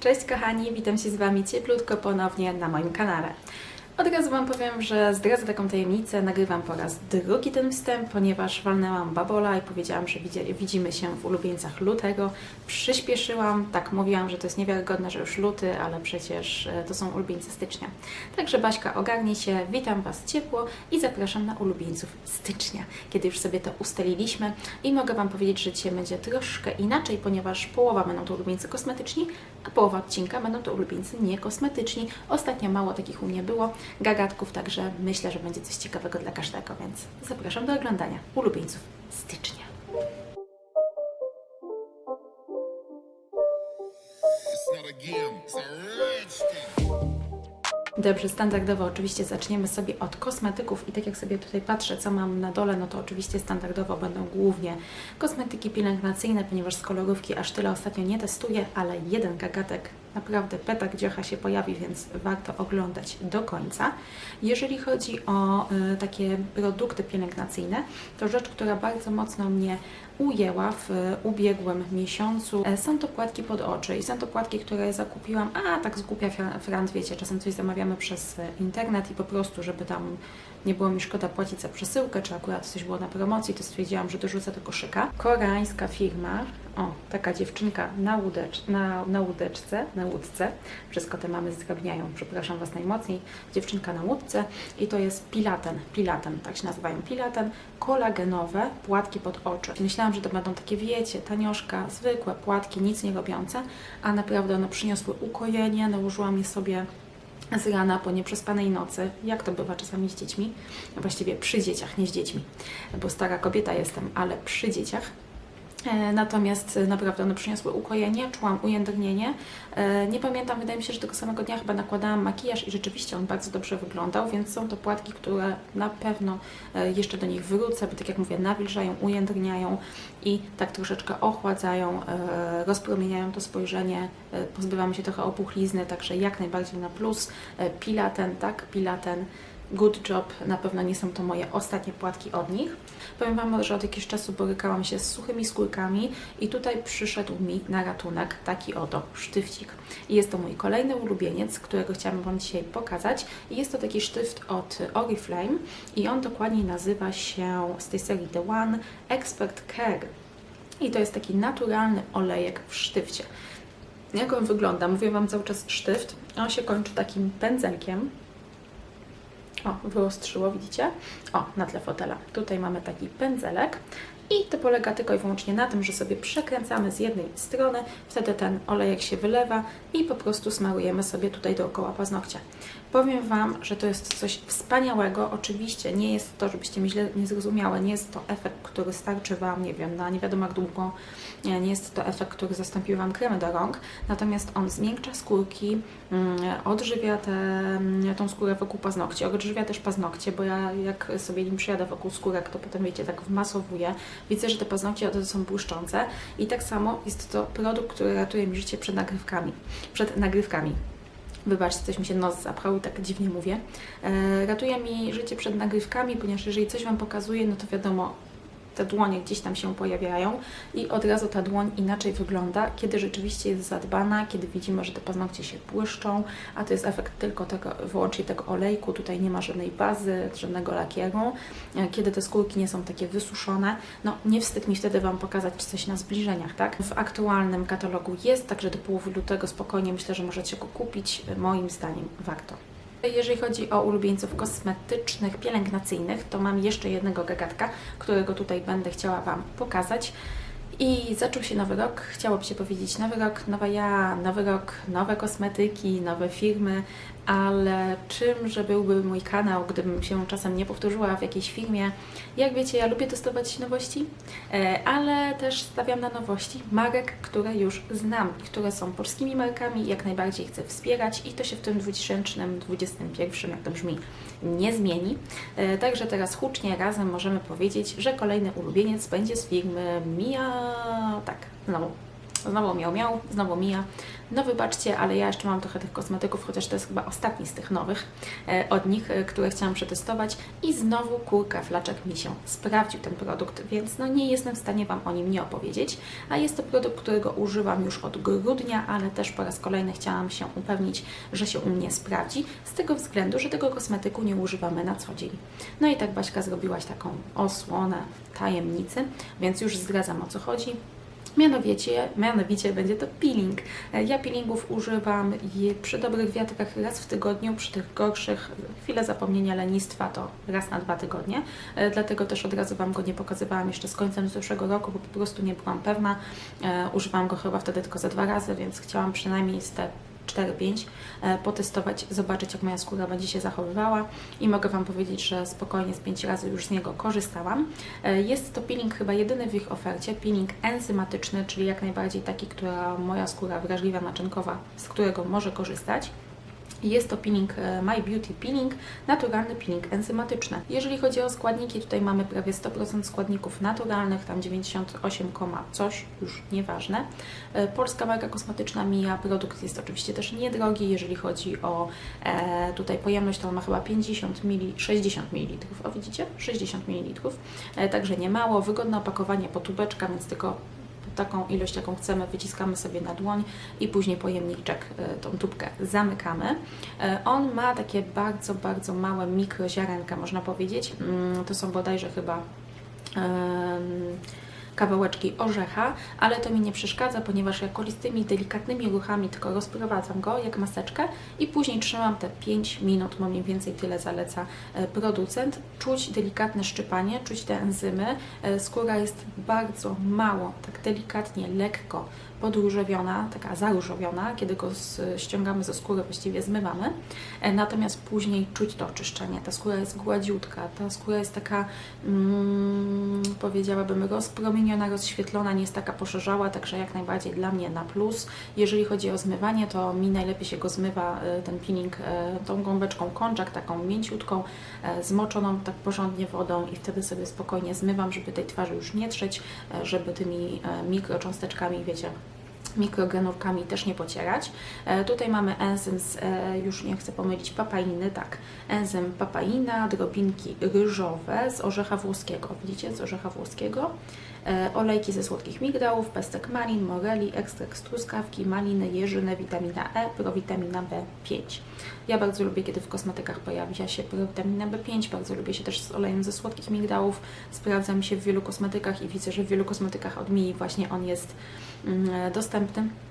Cześć kochani, witam się z Wami cieplutko ponownie na moim kanale. Od razu Wam powiem, że zdradzę taką tajemnicę, nagrywam po raz drugi ten wstęp, ponieważ walnęłam babola i powiedziałam, że widzi- widzimy się w ulubieńcach lutego. Przyspieszyłam, tak mówiłam, że to jest niewiarygodne, że już luty, ale przecież e, to są ulubieńcy stycznia. Także Baśka, ogarnij się, witam Was ciepło i zapraszam na ulubieńców stycznia, kiedy już sobie to ustaliliśmy i mogę Wam powiedzieć, że dzisiaj będzie troszkę inaczej, ponieważ połowa będą to ulubieńcy kosmetyczni, a połowa odcinka będą to ulubieńcy niekosmetyczni. Ostatnio mało takich u mnie było, gagatków, także myślę, że będzie coś ciekawego dla każdego, więc zapraszam do oglądania ulubieńców stycznia. Dobrze, standardowo oczywiście zaczniemy sobie od kosmetyków i tak jak sobie tutaj patrzę, co mam na dole, no to oczywiście standardowo będą głównie kosmetyki pielęgnacyjne, ponieważ z kolorówki aż tyle ostatnio nie testuję, ale jeden gagatek naprawdę petak dziocha się pojawi, więc warto oglądać do końca. Jeżeli chodzi o y, takie produkty pielęgnacyjne, to rzecz, która bardzo mocno mnie ujęła w y, ubiegłym miesiącu. E, Są to płatki pod oczy i są to płatki, które zakupiłam, a tak zgłupia fra- frant, wiecie, czasem coś zamawiamy przez e, internet i po prostu, żeby tam nie było mi szkoda płacić za przesyłkę, czy akurat coś było na promocji, to stwierdziłam, że dorzucę do koszyka. Koreańska firma, o, taka dziewczynka na, łódecz, na, na łódeczce, na łódce, wszystko te mamy zdrabniają, przepraszam Was najmocniej, dziewczynka na łódce i to jest Pilaten, Pilaten, tak się nazywają, Pilaten, kolagenowe płatki pod oczy. Myślałam, że to będą takie, wiecie, tanioszka, zwykłe płatki, nic nie robiące, a naprawdę one przyniosły ukojenie, nałożyłam je sobie z rana po nieprzespanej nocy, jak to bywa czasami z dziećmi, właściwie przy dzieciach, nie z dziećmi, bo stara kobieta jestem, ale przy dzieciach. E, Natomiast e, naprawdę one przyniosły ukojenie, czułam ujędrnienie. E, Nie pamiętam, wydaje mi się, że tego samego dnia chyba nakładałam makijaż i rzeczywiście on bardzo dobrze wyglądał, więc są to płatki, które na pewno jeszcze do nich wrócę, bo tak jak mówię, nawilżają, ujędrniają i tak troszeczkę ochładzają, rozpromieniają to spojrzenie, pozbywamy się trochę opuchlizny, także jak najbardziej na plus. Pilaten, tak, Pilaten. Good job, na pewno nie są to moje ostatnie płatki od nich. Powiem Wam, że od jakiegoś czasu borykałam się z suchymi skórkami i tutaj przyszedł mi na ratunek taki oto sztyfcik. I jest to mój kolejny ulubieniec, którego chciałam Wam dzisiaj pokazać. I jest to taki sztyft od Oriflame i on dokładniej nazywa się z tej serii The One Expert Care. I to jest taki naturalny olejek w sztywcie. Jak on wygląda? Mówię Wam cały czas sztyft. On się kończy takim pędzelkiem. O, wyostrzyło, widzicie? O, na tle fotela. Tutaj mamy taki pędzelek i to polega tylko i wyłącznie na tym, że sobie przekręcamy z jednej strony, wtedy ten olejek się wylewa i po prostu smarujemy sobie tutaj dookoła paznokcia. Powiem Wam, że to jest coś wspaniałego. Oczywiście nie jest to, żebyście mnie źle nie zrozumiały, nie jest to efekt, który starczy Wam, nie wiem, na nie wiadomo jak długo. Nie, jest to efekt, który zastąpi Wam kremy do rąk, natomiast on zmiękcza skórki, mm, odżywia tę mm, tą skórę wokół paznokci, odżywia też paznokcie, bo ja jak sobie nim przyjadę wokół skórek, to potem wiecie, tak wmasowuję. Widzę, że te paznokcie są błyszczące i tak samo jest to produkt, który ratuje mi życie przed nagrywkami. Przed nagrywkami. Wybaczcie, coś mi się nos zapchał i tak dziwnie mówię. E, ratuje mi życie przed nagrywkami, ponieważ jeżeli coś Wam pokazuję, no to wiadomo, te dłonie gdzieś tam się pojawiają i od razu ta dłoń inaczej wygląda, kiedy rzeczywiście jest zadbana, kiedy widzimy, że te paznokcie się błyszczą, a to jest efekt tylko tego, wyłącznie tego olejku, tutaj nie ma żadnej bazy, żadnego lakieru, E, kiedy te skórki nie są takie wysuszone, no nie wstyd mi wtedy Wam pokazać coś na zbliżeniach, tak? W aktualnym katalogu jest, także do połowy lutego spokojnie myślę, że możecie go kupić, E, moim zdaniem warto. Jeżeli chodzi o ulubieńców kosmetycznych, pielęgnacyjnych, to mam jeszcze jednego gagatka, którego tutaj będę chciała Wam pokazać. I zaczął się nowy rok, chciałoby się powiedzieć nowy rok, nowa ja, nowy rok, nowe kosmetyki, nowe firmy, ale czymże byłby mój kanał, gdybym się czasem nie powtórzyła w jakiejś firmie? Jak wiecie, ja lubię testować nowości, e, ale też stawiam na nowości marek, które już znam które są polskimi markami jak najbardziej chcę wspierać i to się w tym 2021, jak to brzmi, nie zmieni. E, Także teraz hucznie razem możemy powiedzieć, że kolejny ulubieniec będzie z firmy Mia, tak, znowu Znowu miał miał, znowu mija. No wybaczcie, ale ja jeszcze mam trochę tych kosmetyków, chociaż to jest chyba ostatni z tych nowych e, od nich, e, które chciałam przetestować. I znowu kurka flaczek mi się sprawdził ten produkt, więc no nie jestem w stanie Wam o nim nie opowiedzieć. A jest to produkt, którego używam już od grudnia, ale też po raz kolejny chciałam się upewnić, że się u mnie sprawdzi, z tego względu, że tego kosmetyku nie używamy na co dzień. No i tak Baśka zrobiłaś taką osłonę tajemnicy, więc już zdradzam o co chodzi. Mianowicie, mianowicie będzie to peeling. E, Ja peelingów używam przy dobrych wiatrach raz w tygodniu, przy tych gorszych, chwilę zapomnienia lenistwa to raz na dwa tygodnie. E, Dlatego też od razu Wam go nie pokazywałam jeszcze z końcem zeszłego roku, bo po prostu nie byłam pewna. E, Używałam go chyba wtedy tylko za dwa razy, więc chciałam przynajmniej z te 4-5 e, potestować, zobaczyć jak moja skóra będzie się zachowywała i mogę Wam powiedzieć, że spokojnie z 5 razy już z niego korzystałam. E, Jest to peeling chyba jedyny w ich ofercie, peeling enzymatyczny, czyli jak najbardziej taki, która moja skóra wrażliwa naczynkowa, z którego może korzystać. Jest to peeling e, My Beauty Peeling, naturalny peeling enzymatyczny. Jeżeli chodzi o składniki, tutaj mamy prawie 100% składników naturalnych, tam 98, koma coś, już nieważne. E, Polska marka kosmetyczna Mia, produkt jest oczywiście też niedrogi, jeżeli chodzi o e, tutaj pojemność, to on ma chyba 50 ml, 60 ml, o widzicie? 60 ml, e, także nie mało, wygodne opakowanie po tubeczka, więc tylko taką ilość, jaką chcemy, wyciskamy sobie na dłoń i później pojemniczek, e, tą tubkę zamykamy. E, On ma takie bardzo, bardzo małe mikroziarenka, można powiedzieć. Mm, To są bodajże chyba kawałeczki orzecha, ale to mi nie przeszkadza, ponieważ ja kolistymi, delikatnymi ruchami tylko rozprowadzam go jak maseczkę i później trzymam te 5 minut, bo mniej więcej tyle zaleca e, producent. Czuć delikatne szczypanie, czuć te enzymy. E, Skóra jest bardzo mało, tak delikatnie, lekko podróżowiona, taka zaróżowiona, kiedy go ściągamy ze skóry, właściwie zmywamy. E, Natomiast później czuć to oczyszczenie. Ta skóra jest gładziutka, ta skóra jest taka, mm, powiedziałabym, rozpromieniona, rozświetlona, nie jest taka poszerzała, także jak najbardziej dla mnie na plus. Jeżeli chodzi o zmywanie, to mi najlepiej się go zmywa e, ten peeling e, tą gąbeczką konczak, taką mięciutką, zmoczoną tak porządnie wodą i wtedy sobie spokojnie zmywam, żeby tej twarzy już nie trzeć, żeby tymi mikrocząsteczkami, wiecie, mikrogenurkami też nie pocierać. E, tutaj mamy enzym z, e, już nie chcę pomylić, papainy, tak, enzym papaina, drobinki ryżowe z orzecha włoskiego, widzicie, z orzecha włoskiego, olejki ze słodkich migdałów, pestek malin, moreli, ekstrakt z truskawki, maliny, jeżyny, witamina E, prowitamina B5. Ja bardzo lubię, kiedy w kosmetykach pojawia się prowitamina B5, bardzo lubię się też z olejem ze słodkich migdałów, sprawdza mi się w wielu kosmetykach i widzę, że w wielu kosmetykach od Mii właśnie on jest mm, dostępny. e,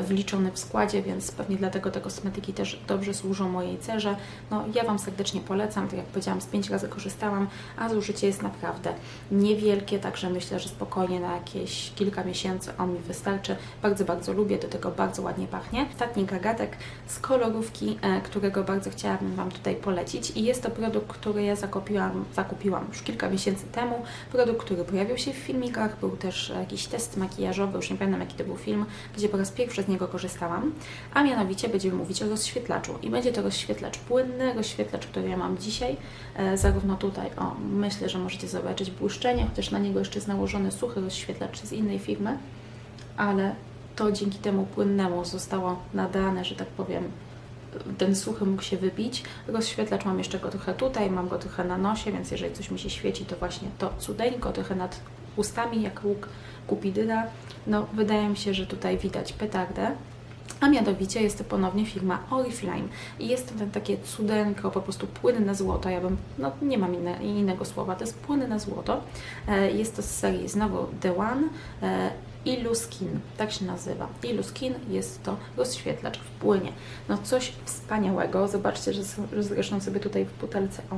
wliczony w składzie, więc pewnie dlatego te kosmetyki też dobrze służą mojej cerze. No, ja Wam serdecznie polecam, tak jak powiedziałam, z 5 razy korzystałam, a zużycie jest naprawdę niewielkie, także myślę, że spokojnie na jakieś kilka miesięcy on mi wystarczy. Bardzo, bardzo lubię, do tego bardzo ładnie pachnie. Ostatni gagatek z kolorówki, e, którego bardzo chciałabym Wam tutaj polecić i jest to produkt, który ja zakupiłam, zakupiłam już kilka miesięcy temu. Produkt, który pojawił się w filmikach, był też jakiś test makijażowy, już nie pamiętam jaki to był film, gdzie po raz pierwszy z niego korzystałam, a mianowicie będziemy mówić o rozświetlaczu i będzie to rozświetlacz płynny, rozświetlacz, który ja mam dzisiaj, e, zarówno tutaj, o, myślę, że możecie zobaczyć błyszczenie, chociaż na niego jeszcze jest nałożony suchy rozświetlacz z innej firmy, ale to dzięki temu płynnemu zostało nadane, że tak powiem, ten suchy mógł się wybić. Rozświetlacz mam jeszcze go trochę tutaj, mam go trochę na nosie, więc jeżeli coś mi się świeci, to właśnie to cudeńko, trochę nad ustami, jak łuk kupidyra. No, wydaje mi się, że tutaj widać petardę. A mianowicie jest to ponownie firma Oriflame i jest to ten takie cudeńko, po prostu płynne złoto. Ja bym, no nie mam inne, innego słowa, to jest płynne złoto. E, Jest to z serii znowu The One e, Illuskin, tak się nazywa. Illuskin jest to rozświetlacz w płynie. No coś wspaniałego. Zobaczcie, że, że zresztą sobie tutaj w butelce, o,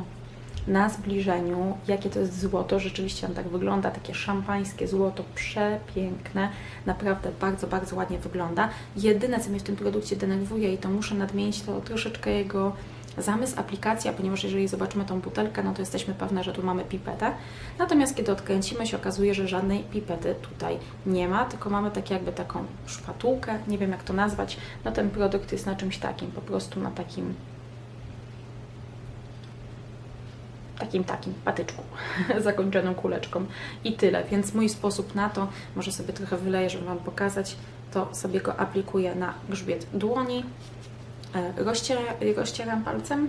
na zbliżeniu, jakie to jest złoto. Rzeczywiście on tak wygląda, takie szampańskie złoto, przepiękne. Naprawdę bardzo, bardzo ładnie wygląda. Jedyne, co mnie w tym produkcie denerwuje i to muszę nadmienić, to troszeczkę jego zamysł, aplikacja, ponieważ jeżeli zobaczymy tą butelkę, no to jesteśmy pewne, że tu mamy pipetę. Natomiast kiedy odkręcimy, się okazuje, że żadnej pipety tutaj nie ma, tylko mamy tak jakby taką szpatułkę, nie wiem jak to nazwać. No ten produkt jest na czymś takim, po prostu na takim takim, takim patyczku zakończoną kuleczką i tyle. Więc mój sposób na to, może sobie trochę wyleję, żeby Wam pokazać, to sobie go aplikuję na grzbiet dłoni, e, rozciera, rozcieram palcem,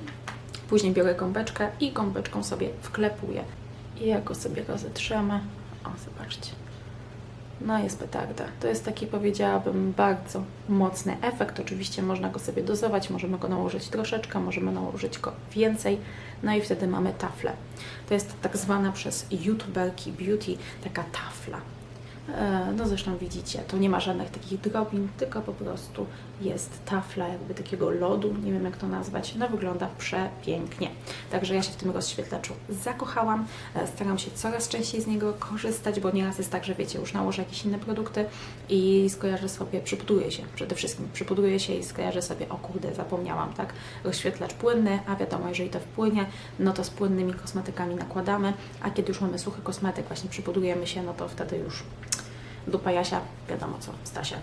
później biorę gąbeczkę i gąbeczką sobie wklepuję. I jak go sobie rozetrzemy, o zobaczcie, no jest petarda. To jest taki, powiedziałabym, bardzo mocny efekt. Oczywiście można go sobie dozować, możemy go nałożyć troszeczkę, możemy nałożyć go więcej, no i wtedy mamy taflę. To jest tak zwana przez youtuberki beauty taka tafla. E, No zresztą widzicie, to nie ma żadnych takich drobin, tylko po prostu jest tafla jakby takiego lodu, nie wiem jak to nazwać, no wygląda przepięknie. Także ja się w tym rozświetlaczu zakochałam, E, staram się coraz częściej z niego korzystać, bo nieraz jest tak, że wiecie, już nałożę jakieś inne produkty i skojarzę sobie, przypudruję się przede wszystkim, przypudruję się i skojarzę sobie, o kurde, zapomniałam, tak, rozświetlacz płynny, a wiadomo, jeżeli to wpłynie, no to z płynnymi kosmetykami nakładamy, a kiedy już mamy suchy kosmetyk, właśnie przypudrujemy się, no to wtedy już dupa Jasia, wiadomo co, Stasia.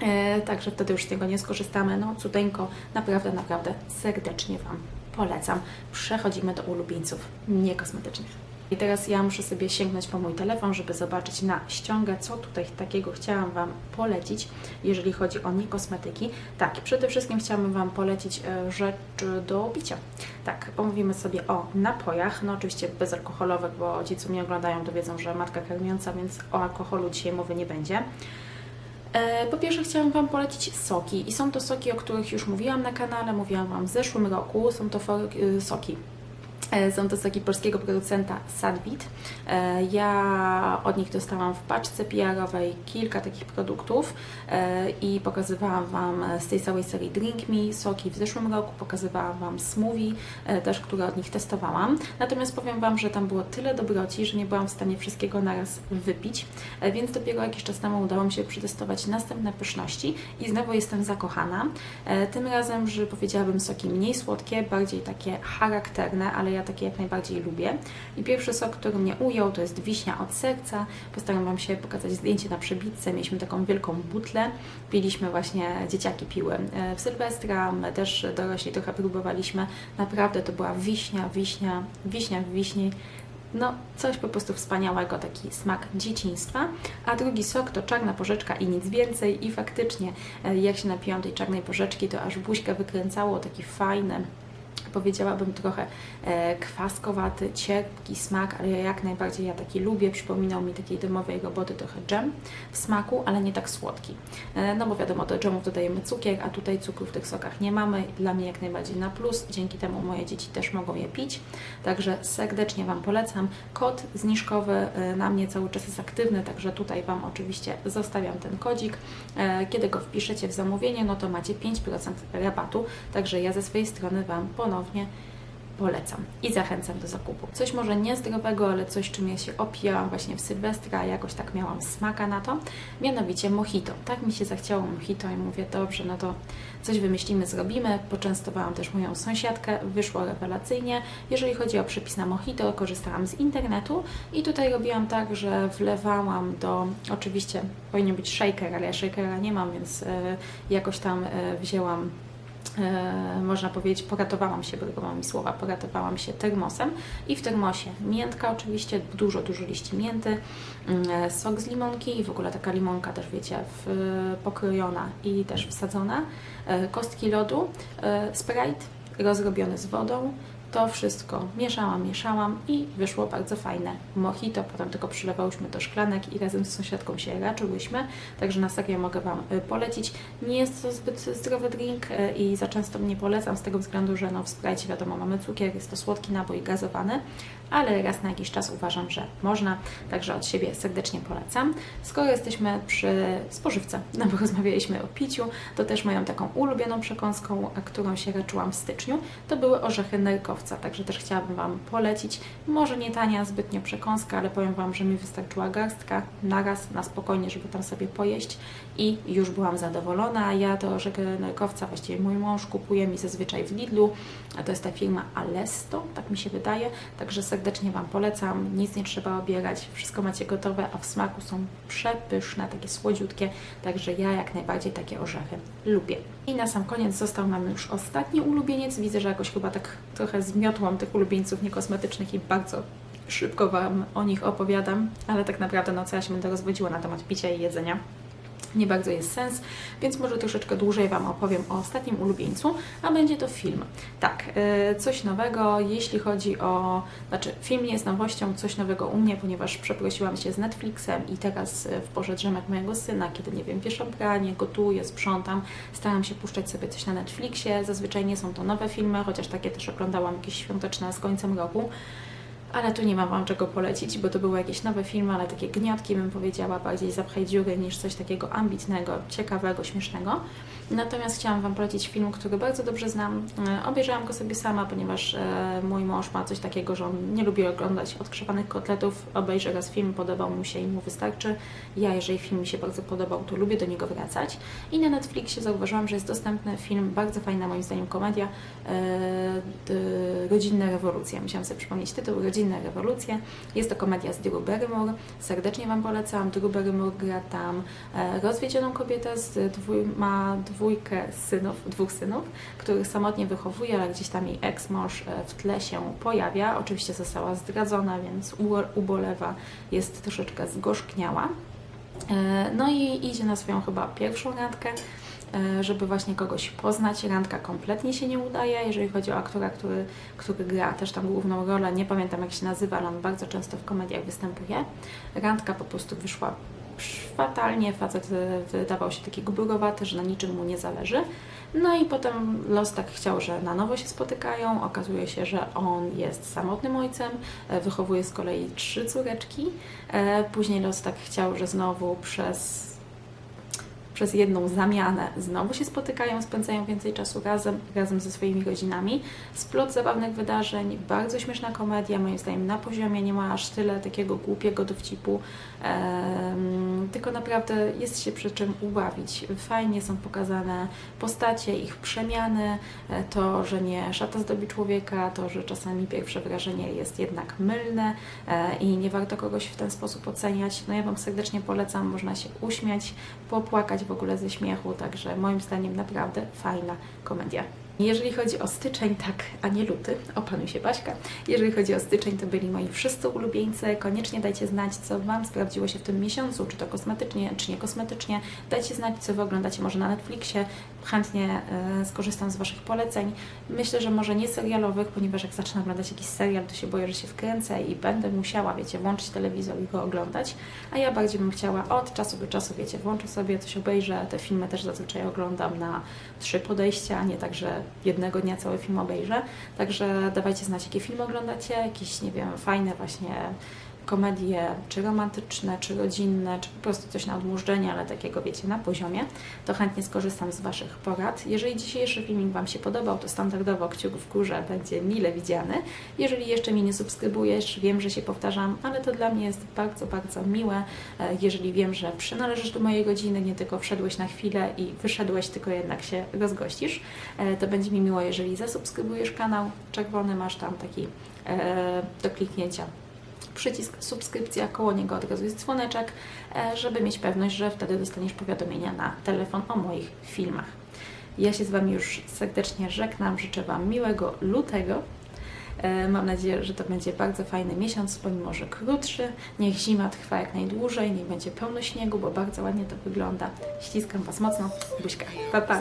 E, także wtedy już z niego nie skorzystamy. No cudeńko, naprawdę, naprawdę serdecznie Wam polecam. Przechodzimy do ulubieńców niekosmetycznych. I teraz ja muszę sobie sięgnąć po mój telefon, żeby zobaczyć na ściągę, co tutaj takiego chciałam Wam polecić, jeżeli chodzi o niekosmetyki. Tak, przede wszystkim chciałabym Wam polecić e, rzecz do picia. Tak, pomówimy sobie o napojach, no oczywiście bezalkoholowych, bo ci, co mnie oglądają, to wiedzą, że matka karmiąca, więc o alkoholu dzisiaj mowy nie będzie. E, Po pierwsze chciałam Wam polecić soki i są to soki, o których już mówiłam na kanale, mówiłam Wam w zeszłym roku, są to y, soki. E, Są to soki polskiego producenta Sadbit. E, Ja od nich dostałam w paczce PR-owej kilka takich produktów e, i pokazywałam Wam z tej całej serii Drink Me soki w zeszłym roku, pokazywałam Wam smoothie też, które od nich testowałam. Natomiast powiem Wam, że tam było tyle dobroci, że nie byłam w stanie wszystkiego naraz wypić, więc dopiero jakiś czas temu udało mi się przetestować następne pyszności i znowu jestem zakochana. Tym razem, że powiedziałabym soki mniej słodkie, bardziej takie charakterne, ale ja takie jak najbardziej lubię. I pierwszy sok, który mnie ujął, to jest wiśnia od serca. Postaram Wam się pokazać zdjęcie na przebitce. Mieliśmy taką wielką butlę. Piliśmy właśnie, dzieciaki piły e, w Sylwestra, my też dorośli trochę próbowaliśmy. Naprawdę to była wiśnia, wiśnia, wiśnia w wiśni. No, coś po prostu wspaniałego, taki smak dzieciństwa. A drugi sok to czarna porzeczka i nic więcej. I faktycznie, e, jak się napiłam tej czarnej porzeczki, to aż buźkę wykręcało, taki fajny, powiedziałabym trochę e, kwaskowaty, cierpki smak, ale ja jak najbardziej ja taki lubię. Przypominał mi takiej domowej roboty trochę dżem w smaku, ale nie tak słodki. E, no bo wiadomo, do dżemów dodajemy cukier, a tutaj cukru w tych sokach nie mamy. Dla mnie jak najbardziej na plus. Dzięki temu moje dzieci też mogą je pić. Także serdecznie Wam polecam. Kod zniżkowy e, na mnie cały czas jest aktywny, także tutaj Wam oczywiście zostawiam ten kodzik. Kiedy go wpiszecie w zamówienie, no to macie 5% rabatu, także ja ze swojej strony Wam ponownie polecam i zachęcam do zakupu. Coś może niezdrowego, ale coś, czym ja się opijałam właśnie w Sylwestra, jakoś tak miałam smaka na to, mianowicie mojito. Tak mi się zachciało mojito i mówię, dobrze, no to coś wymyślimy, zrobimy. Poczęstowałam też moją sąsiadkę, wyszło rewelacyjnie. Jeżeli chodzi o przepis na mojito, korzystałam z internetu i tutaj robiłam tak, że wlewałam do, oczywiście powinien być shaker, ale ja shakera nie mam, więc e, jakoś tam e, wzięłam można powiedzieć, poratowałam się, brakowała mi słowa, poratowałam się termosem. I w termosie miętka oczywiście, dużo, dużo liści mięty, mm, sok z limonki i w ogóle taka limonka też wiecie, w, pokrojona i też wsadzona, e, kostki lodu, e, Sprite rozrobiony z wodą, to wszystko mieszałam, mieszałam i wyszło bardzo fajne mojito. Potem tylko przylewałyśmy do szklanek i razem z sąsiadką się raczyłyśmy. Także na serio mogę Wam y, polecić. Nie jest to zbyt zdrowy drink y, i za często nie polecam z tego względu, że no w Sprite wiadomo mamy cukier, jest to słodki napój gazowany, ale raz na jakiś czas uważam, że można. Także od siebie serdecznie polecam. Skoro jesteśmy przy spożywce, no bo rozmawialiśmy o piciu, to też moją taką ulubioną przekąską, a którą się raczyłam w styczniu, to były orzechy nerkowca. Także też chciałabym Wam polecić. Może nie tania zbytnio przekąska, ale powiem Wam, że mi wystarczyła garstka naraz, na spokojnie, żeby tam sobie pojeść i już byłam zadowolona. Ja te orzechy nerkowca, właściwie mój mąż kupuje mi zazwyczaj w Lidlu, a to jest ta firma Alesto, tak mi się wydaje. Także serdecznie Wam polecam. Nic nie trzeba obierać, wszystko macie gotowe, a w smaku są przepyszne, takie słodziutkie. Także ja jak najbardziej takie orzechy lubię. I na sam koniec został nam już ostatni ulubieniec. Widzę, że jakoś chyba tak trochę zmiotłam tych ulubieńców niekosmetycznych i bardzo szybko Wam o nich opowiadam, ale tak naprawdę no co się będę rozwodziła na temat picia i jedzenia nie bardzo jest sens, więc może troszeczkę dłużej Wam opowiem o ostatnim ulubieńcu, a będzie to film. Tak, yy, coś nowego, jeśli chodzi o, znaczy film nie jest nowością, coś nowego u mnie, ponieważ przeprosiłam się z Netflixem i teraz yy, w porze drzemek mojego syna, kiedy nie wiem, wieszam pranie, gotuję, sprzątam, staram się puszczać sobie coś na Netflixie, zazwyczaj nie są to nowe filmy, chociaż takie też oglądałam jakieś świąteczne z końcem roku, ale tu nie mam Wam czego polecić, bo to były jakieś nowe filmy, ale takie gniotki bym powiedziała, bardziej zapchaj dziury niż coś takiego ambitnego, ciekawego, śmiesznego. Natomiast chciałam Wam polecić film, który bardzo dobrze znam. E, Obejrzałam go sobie sama, ponieważ e, mój mąż ma coś takiego, że on nie lubi oglądać odkrzywanych kotletów. Obejrzy raz film, podobał mu się i mu wystarczy. Ja, jeżeli film mi się bardzo podobał, to lubię do niego wracać. I na Netflixie zauważyłam, że jest dostępny film, bardzo fajna moim zdaniem komedia, e, d- Rodzinne rewolucje. Musiałam sobie przypomnieć tytuł, Rodzinne rewolucje. Jest to komedia z Drew Barrymore. Serdecznie Wam polecam. Drew Barrymore gra tam e, rozwiedzioną kobietę, z dwój, ma dwójkę synów, dwóch synów, których samotnie wychowuje, ale gdzieś tam jej ex-mąż e, w tle się pojawia. Oczywiście została zdradzona, więc ubolewa, jest troszeczkę zgorzkniała. E, No i idzie na swoją chyba pierwszą randkę, e, żeby właśnie kogoś poznać. Randka kompletnie się nie udaje, jeżeli chodzi o aktora, który, który gra też tam główną rolę. Nie pamiętam jak się nazywa, ale on bardzo często w komediach występuje. Randka po prostu wyszła fatalnie, facet e, wydawał się taki gburowaty, że na niczym mu nie zależy. No i potem los tak chciał, że na nowo się spotykają. Okazuje się, że on jest samotnym ojcem, e, wychowuje z kolei trzy córeczki. E, Później los tak chciał, że znowu przez przez jedną zamianę znowu się spotykają, spędzają więcej czasu razem, razem ze swoimi rodzinami. Splot zabawnych wydarzeń, bardzo śmieszna komedia, moim zdaniem na poziomie, nie ma aż tyle takiego głupiego dowcipu, tylko naprawdę jest się przy czym ubawić. Fajnie są pokazane postacie, ich przemiany, e, to, że nie szata zdobi człowieka, to, że czasami pierwsze wrażenie jest jednak mylne e, i nie warto kogoś w ten sposób oceniać. No ja Wam serdecznie polecam, można się uśmiać, popłakać w ogóle ze śmiechu, także moim zdaniem naprawdę fajna komedia. Jeżeli chodzi o styczeń, tak, a nie luty, opanuj się Baśka. Jeżeli chodzi o styczeń, to byli moi wszyscy ulubieńcy. Koniecznie dajcie znać, co Wam sprawdziło się w tym miesiącu, czy to kosmetycznie, czy nie kosmetycznie. Dajcie znać, co Wy oglądacie może na Netflixie. Chętnie e, skorzystam z Waszych poleceń. Myślę, że może nie serialowych, ponieważ jak zacznę oglądać jakiś serial, to się boję, że się wkręcę i będę musiała, wiecie, włączyć telewizor i go oglądać. A ja bardziej bym chciała od czasu do czasu, wiecie, włączę sobie, coś obejrzę. Te filmy też zazwyczaj oglądam na trzy podejścia, a nie tak, że jednego dnia cały film obejrzę. Także dawajcie znać, jakie filmy oglądacie, jakieś, nie wiem, fajne właśnie komedie, czy romantyczne, czy rodzinne, czy po prostu coś na odmurzczenie, ale takiego, wiecie, na poziomie, to chętnie skorzystam z Waszych porad. Jeżeli dzisiejszy filmik Wam się podobał, to standardowo kciuk w górze będzie mile widziany. Jeżeli jeszcze mnie nie subskrybujesz, wiem, że się powtarzam, ale to dla mnie jest bardzo, bardzo miłe. E, Jeżeli wiem, że przynależysz do mojej rodziny, nie tylko wszedłeś na chwilę i wyszedłeś, tylko jednak się rozgościsz, e, to będzie mi miło, jeżeli zasubskrybujesz kanał. Czerwony masz tam taki e, do kliknięcia przycisk subskrypcja, koło niego od razu jest dzwoneczek, e, żeby mieć pewność, że wtedy dostaniesz powiadomienia na telefon o moich filmach. Ja się z Wami już serdecznie żegnam, życzę Wam miłego lutego. E, Mam nadzieję, że to będzie bardzo fajny miesiąc, pomimo że krótszy. Niech zima trwa jak najdłużej, niech będzie pełno śniegu, bo bardzo ładnie to wygląda. Ściskam Was mocno. Buźka. Pa, pa.